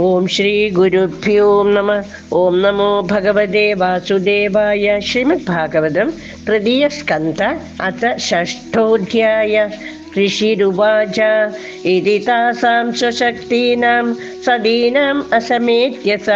ഓം ശ്രീ ഗുരുഭ്യോ നമ. ഓം നമോ ഭഗവതേ വാസുദേവായ. ശ്രീമദ് ഭാഗവതം തൃതീയ സ്കന്ധ അത ഷഷ്ഠോധ്യായ. ഋഷിരുവാച. ഇതി താസാം സ്വശക്തീനാം സദീനാം അസമേത്യ സ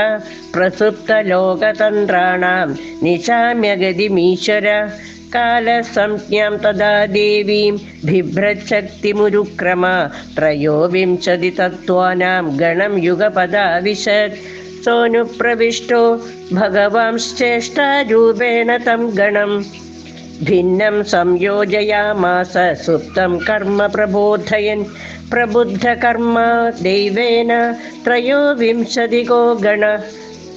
പ്രസുപ്തലോകതന്ത്രാണാം നിശാമ്യഗതിമീശ്വര. कालसंज्ञां तदा देवीं बिभ्रच्छक्तिमुरुक्रमा त्रयोविंशतितत्त्वानां गणं युगपदाविशत्। सोऽनुप्रविष्टो भगवांश्चेष्टारूपेण तं गणम्। भिन्नं संयोजयामास सुप्तं कर्म प्रबोधयन्। प्रबुद्धकर्मा देवेन त्रयोविंशतिको गण।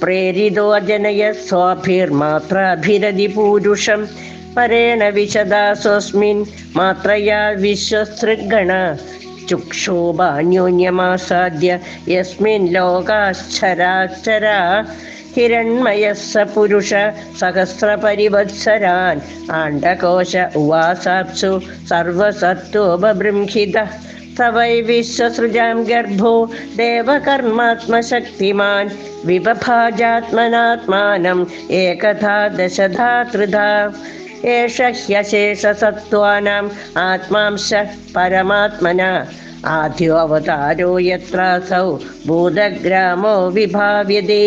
प्रेरितो प्रेरितोऽजनय स्वाभिर्मात्राभिरधिपूरुषम् परेण विशदा मात्रया विश्वसृगण चुक्षोभान्योन्यमासाद्य यस्मिन् लोकाश्चराक्षरा हिरण्मयः स पुरुष सहस्रपरिवत्सरान्। आण्डकोश उवासाप्सु सर्वसत्त्वोपबृंहितः। तवैविश्वसृजां गर्भो देवकर्मात्मशक्तिमान्। विपभाजात्मनात्मानम् एकधा दशधा त्रिधा। एष ह्यशेषसत्त्वानाम् आत्मांश परमात्मना। आद्योऽवतारो यत्रासौ भूतग्रामो विभाव्यते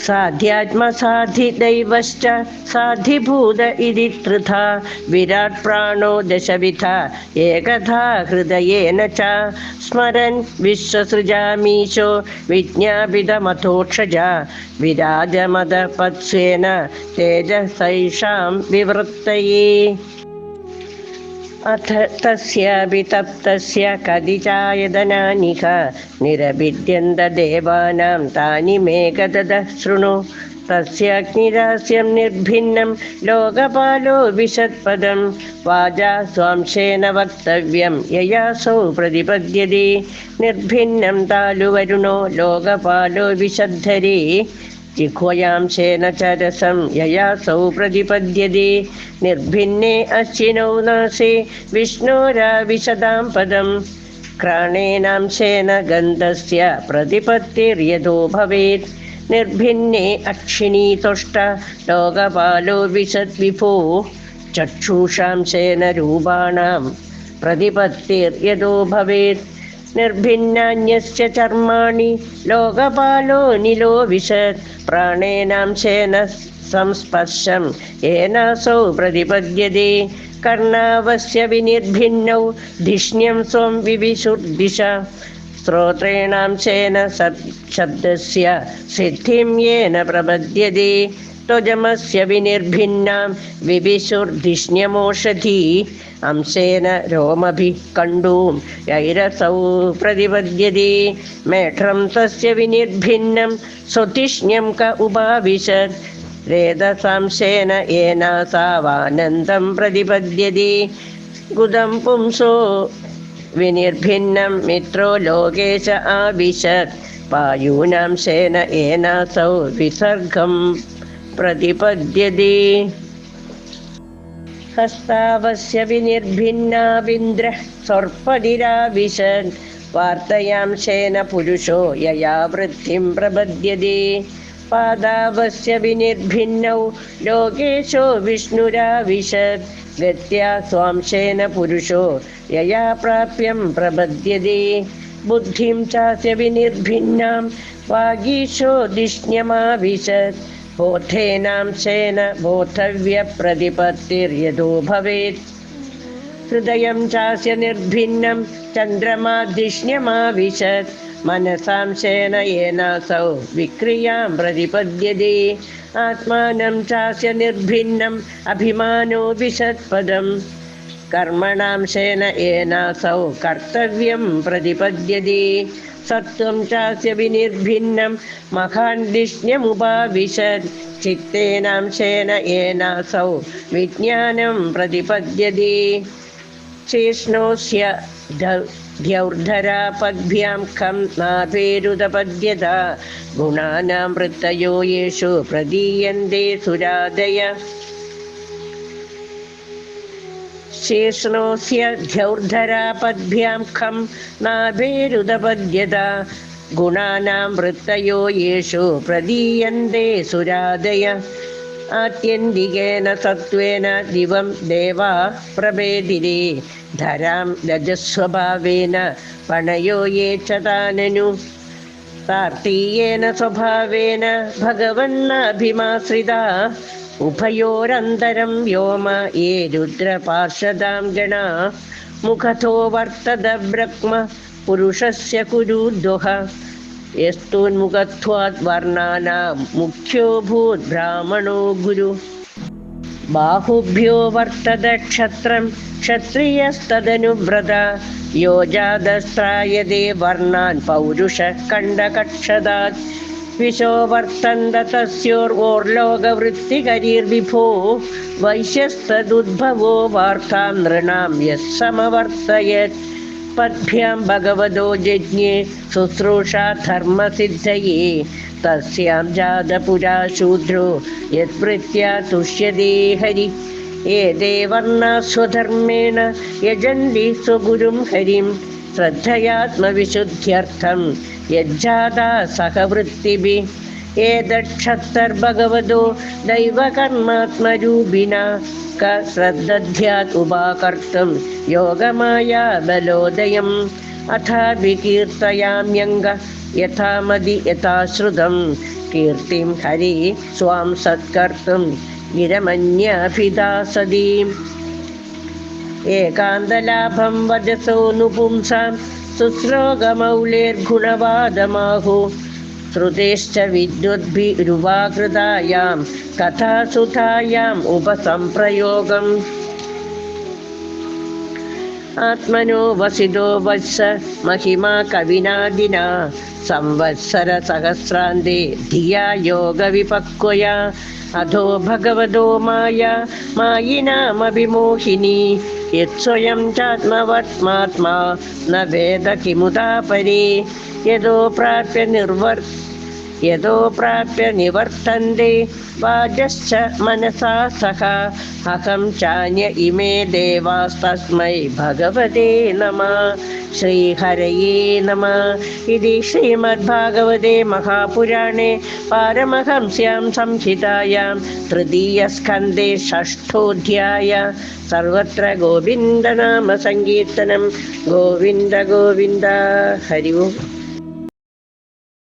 साध्यात्मसाधिदैवश्च साधिभूत इति त्रिधा विराट् प्राणो दशविधा एकधा हृदयेन च। स्मरन् विश्वसृजामीशो, विज्ञापितमथोक्षजा विराजमदपत्स्वेन तेजसैषां विवृत्तये। अथ तस्यापि तप्तस्य कदिचायदनानिह निरभिद्यन्तदेवानां तानि मे गददः शृणु। तस्याग्निरास्यं निर्भिन्नं लोकपालो विशत्पदं। वाजा स्वांशेन वक्तव्यं ययासौ प्रतिपद्यते। निर्भिन्नं तालुवरुणो लोकपालो विशद्धरी जिह्वयां शेन च रसं ययासौ प्रतिपद्यते निर्भिन्ने अश्विनौ नासे। विष्णोराविशदां पदं। घ्राणेनांशेन गन्धस्य प्रतिपत्तिर्यदो भवेत्। निर्भिन्ने अक्षिणी तुष्ट लोकपालो विशद्विभो चक्षुषांशेन रूपाणां प्रतिपत्तिर्यदो भवेत् निर्भिन्नान्यस्य चर्माणि लोकपालो निलो विशत् प्राणेनांशेन संस्पर्शं येनासौ प्रतिपद्यते। कर्णावस्य विनिर्भिन्नौ धिष्ण्यं स्वं विविशुर्दिश। श्रोत्रेणांशेन सब् शब्दस्य सिद्धिं येन प्रपद्यते അഷ്ടജമസ്യ വിനിർഭിന്നാം വിവിശുർധിഷ്ണ്യമോഷധി അംശേന രോമഭി കണ്ടൂം. ഐരസൗ പ്രതിപദ്യതി മേഠം തസ്യ വിനിർഭിന്നം സ്വതിഷ്ണ്യം ക ഉപാവിശത്. രേതസാംശേന ഏനാസാവാനന്ദം പ്രതിപദ്യതി ഗുദം പുംസോ വിനിർഭിന്നം മിത്രോ ലോകേശ ആവിശത്. പായൂനാംശേന ഏനാസൗ വിസർഗം. प्रतिपद्यते हस्तावस्य विनिर्भिन्नाविन्द्रः सर्पदिराविशन् वार्तयांशेन पुरुषो यया वृद्धिं प्रपद्यते पादावस्य विनिर्भिन्नौ लोकेशो विष्णुराविशत् गत्या स्वांशेन पुरुषो यया प्राप्यं प्रपद्यते बुद्धिं चास्य विनिर्भिन्नां वागीशो धिष्ण्यमाविशत् बोधेनांशेन बोधव्यप्रतिपत्तिर्यदो भवेत्। हृदयं चास्य निर्भिन्नं चन्द्रमाधिष्ण्यमाविशत् मनसांशेन येनासौ विक्रियाँ प्रतिपद्यते। आत्मानं चास्य निर्भिन्नम् अभिमानो विशत्पदं कर्मणांशेन येनासौ कर्तव्यं प्रतिपद्यते। सत्त्वं चास्य विनिर्भिन्नं महान्दिष्ण्यमुपाविशत् चित्तेनांशेन येनासौ विज्ञानं प्रतिपद्यते। शेष्णोस्य ध्यौर्धरापद्भ्यां खं नाभेरुदपद्यत गुणानां वृत्तयो येषु प्रदीयन्ते सुरादय शेष्णोऽस्य ध्यौर्धरापद्भ्यां खं नाभेरुदपद्यत गुणानां वृत्तयो येषु प्रदीयन्ते सुरादय आत्यन्तिकेन सत्त्वेन दिवं देवा प्रभेदिरे धरां रजस्वभावेन पणयो ये च ताननु कार्तीयेन स्वभावेन भगवन्नाभिमाश्रिता। उभयोरन्तरं व्योम ये रुद्रपार्षदां गणा मुखतो वर्तत ब्रह्म पुरुषस्य यस्तोन्मुखत्वात् वर्णानां मुख्यो भूत् ब्राह्मणो गुरु ബാഹുഭ്യോ വർത്തത ക്ഷത്രം ക്ഷത്രിയസ്തനുവ്രത യോ ജാതസ്ത്രായതേ വർണാൻ പൗരുഷ കണ്ടകക്ഷതാത് വിശോ വർത്തന്ത തസ്യോർവോർലോകവൃത്തികരീർവിഭോ വൈശ്യസ്തദുദ്ഭവോ വാർത്താം നൃണാം യസ്സമവർത്തയത് पद्भ्यां भगवतो यज्ञे शुश्रूषा धर्मसिद्धये। तस्यां जातपुरा शूद्रो यत्प्रीत्या तुष्यते हरि। एते वर्णा स्वधर्मेण यजन्ति स्वगुरुं हरिं। श्रद्धयात्मविशुद्ध्यर्थं यज्जाता सहवृत्तिभिः एतक्षत्तर्भगवतो दैवकर्मात्मरूपिणा क श्रद्धध्यात् उपाकर्तुं योगमाया बलोदयम् अथापि कीर्तयाम्यङ्ग यथा मदि यथा श्रुतं कीर्तिं हरि स्वां सत्कर्तुं गिरमन्याभिदासदीम् एकान्तलाभं वजसोऽनुपुंसां शुश्लोकमौलेर्गुणवादमाहु श्रुतेश्च विद्युद्भिरुवाकृतायां कथासुतायाम् उपसम्प्रयोगम् आत्मनो वसितो वत्स महिमा कविनादिना संवत्सरसहस्रान्ते धिया योगविपक्वया अधो भगवतो माया मायिनामभिमोहिनी यत्स्वयं चात्मवत्मात्मा, न वेद किमुदा परे यदो प्राप्य निर्वर् यतो प्राप्य निवर्तन्ते वाजश्च मनसा सह। अहं चान्य इमे देवास्तस्मै भगवते नमः। श्रीहरये नमः। इति श्रीमद्भागवते महापुराणे पारमहंस्यां संहितायां तृतीयस्कन्धे षष्ठोऽध्याय। सर्वत्र गोविन्दनामसङ्कीर्तनं। गोविन्द गोविन्द हरि ओम्